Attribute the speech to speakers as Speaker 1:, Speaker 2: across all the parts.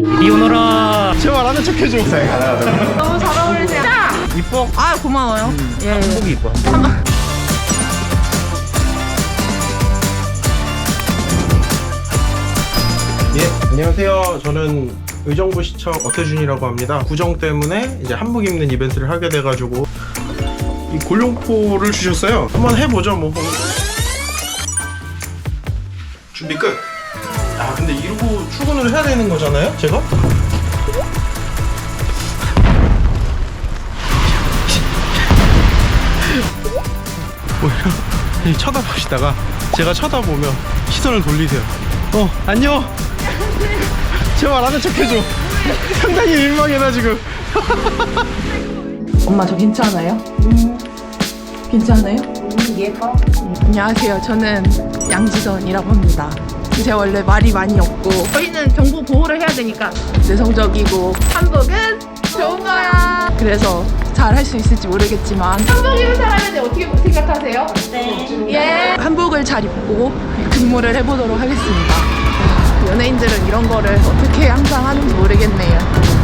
Speaker 1: 이리 오너라
Speaker 2: 제발 아는 척 해줘.
Speaker 3: 너무 잘 어울리세요. 자!
Speaker 1: 이뻐
Speaker 3: 아, 고마워요. 예, 예.
Speaker 1: 한복이 이뻐
Speaker 2: 예, 안녕하세요. 저는 의정부 시청 어태준이라고 합니다. 구정 때문에 이제 한복 입는 이벤트를 하게 돼가지고 이 골룡포를 주셨어요. 한번 해보죠, 뭐. 준비 끝. 이러고 출근을 해야 되는 거잖아요, 제가? 오히려 이 쳐다보시다가 제가 쳐다보면 시선을 돌리세요. 어, 안녕. 제발 아는 척 해줘. 상당히 민망해 나 지금.
Speaker 3: 엄마 저 괜찮아요? 괜찮아요? 예뻐. 안녕하세요. 저는 양지선이라고 합니다. 제가 원래 말이 많이 없고 저희는 정보 보호를 해야 되니까 내성적이고 한복은 좋은 거야. 그래서 잘 할 수 있을지 모르겠지만 한복 입은 대해 어떻게 생각하세요? 네. 예. 한복을 잘 입고 근무를 해보도록 하겠습니다. 연예인들은 이런 거를 어떻게 항상 하는지 모르겠네요.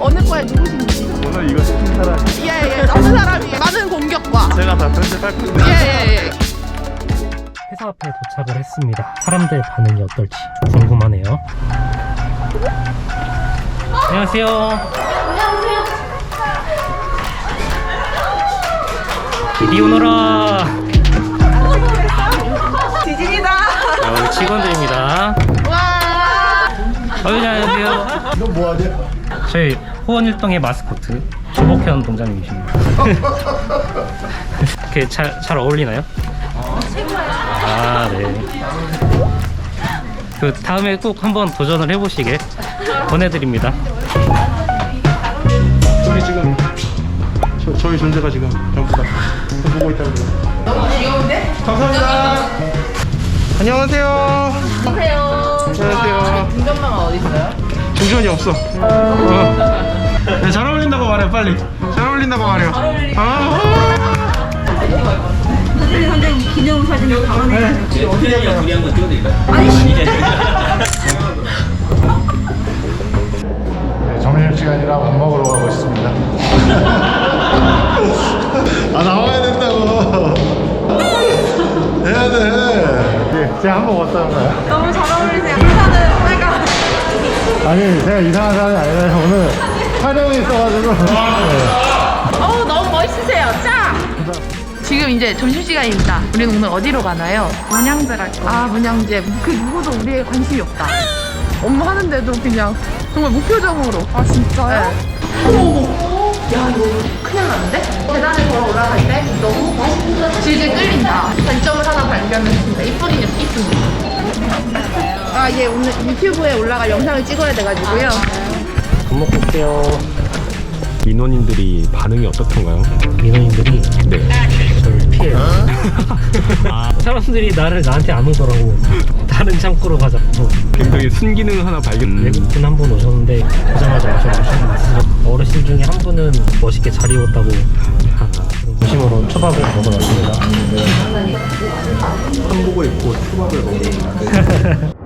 Speaker 3: 어느 과에 누구신지?
Speaker 2: 오늘 이거 시킨 사람
Speaker 3: 예, 예. 어느 사람이 많은 공격과.
Speaker 2: 제가 다 편집할 건데.
Speaker 3: 예.
Speaker 1: 회사 앞에 도착을 했습니다 사람들 반응이 어떨지 궁금하네요 안녕하세요 이리 오너라
Speaker 3: 지진이다.
Speaker 1: 아, 우리 직원들입니다
Speaker 3: 와.
Speaker 1: 어유 안녕하세요
Speaker 2: 너 뭐하냐?
Speaker 1: 저희 호원일동의 마스코트 조복현 동장님이십니다. 이렇게 잘, 잘 어울리나요? 아, 네. 그 다음에 꼭 한번 도전을 해보시게 권해드립니다.
Speaker 2: 저희 지금 저, 저희 존재가 지금 전부 다 보고 있다고.
Speaker 3: 너무 귀여운데?
Speaker 2: 감사합니다. 안녕하세요.
Speaker 3: 안녕하세요.
Speaker 2: 안녕하세요.
Speaker 3: 김전망은 어디 있어요?
Speaker 2: 중전이 없어. 어. 네, 잘 어울린다고 말해 빨리. 잘 어울린다고 말해요. 아.
Speaker 4: 선생님 선생님 기념 사진을 담아내
Speaker 5: 네, 점심 시간이라 밥 먹으러 가고 있습니다. 아, 나와야 된다고. 해야 돼. 예, 제가 한번 왔다는가요?
Speaker 3: 너무 잘 어울리세요. 인사는 빨간.
Speaker 5: 아니, 제가 이상한 사람이 아니라 오늘 촬영이 있어가지고. 네.
Speaker 3: 지금 이제 점심시간입니다. 우리는 오늘 어디로 가나요? 문양제 갈 거예요. 아, 문양제. 그 누구도 우리에 관심이 없다. 엄마 하는데도 그냥 정말 무표정으로. 아, 진짜요? 어머, 어머. 야, 이거 큰일 났는데? 계단을 걸어 올라갈 때 너무 질질 끌린다. 단점을 하나 발견했습니다. 이쁘긴 이쁩니다. 아, 예, 오늘 유튜브에 올라갈 영상을 찍어야 돼가지고요.
Speaker 1: 밥 먹고 올게요.
Speaker 6: 민원인들이 반응이 어떻던가요?
Speaker 1: 민원인들이
Speaker 6: 네.
Speaker 1: 저를 피해요. 아, 사람들이 나를 나한테 안 오더라고. 다른 창고로 가자고.
Speaker 6: 굉장히 순기능 하나 발견.
Speaker 1: 외국분 한 분 오셨는데 오자마자 오셔가지고 어르신 중에 한 분은 멋있게 잘 입었다고 아, 도심으로 초밥을 먹으러 왔습니다.
Speaker 2: 한복을 입고 초밥을 먹는.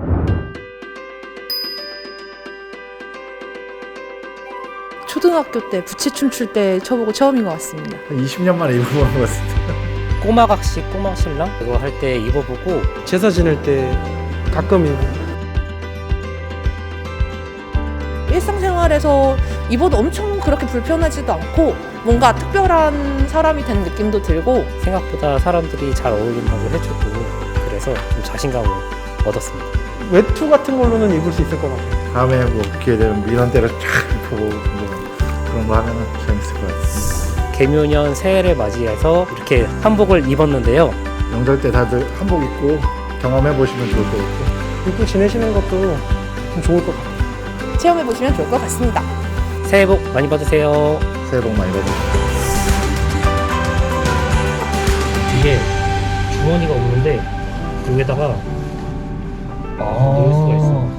Speaker 7: 초등학교 때 부채 춤 출 때 쳐보고 처음인 것 같습니다.
Speaker 5: 20년 만에 입어보는 것 같습니다.
Speaker 1: 꼬마각시 꼬마신랑 이거 할 때 입어보고
Speaker 2: 제사 지낼 때 가끔
Speaker 7: 일상생활에서 입어도 엄청 그렇게 불편하지도 않고 뭔가 특별한 사람이 된 느낌도 들고
Speaker 1: 생각보다 사람들이 잘 어울린다고 해주고 그래서 좀 자신감을 얻었습니다.
Speaker 2: 외투 같은 걸로는 입을 수 있을 것 같아요.
Speaker 5: 다음에 뭐 기회 되면 민원대로 쫙 입어보고 뭐 그런 거 하면 재밌을 것 같습니다.
Speaker 1: 개묘년 새해를 맞이해서 이렇게 한복을 입었는데요.
Speaker 5: 명절 때 다들 한복 입고 경험해 보시면 좋을 것 같고.
Speaker 2: 입고 지내시는 것도 좀 좋을 것 같아요.
Speaker 7: 체험해 보시면 좋을 것 같습니다.
Speaker 1: 새해 복 많이 받으세요.
Speaker 5: 새해 복 많이 받으세요.
Speaker 1: 이게 주머니가 없는데 여기다가 넣을 수가 있어. 이렇게 해가지고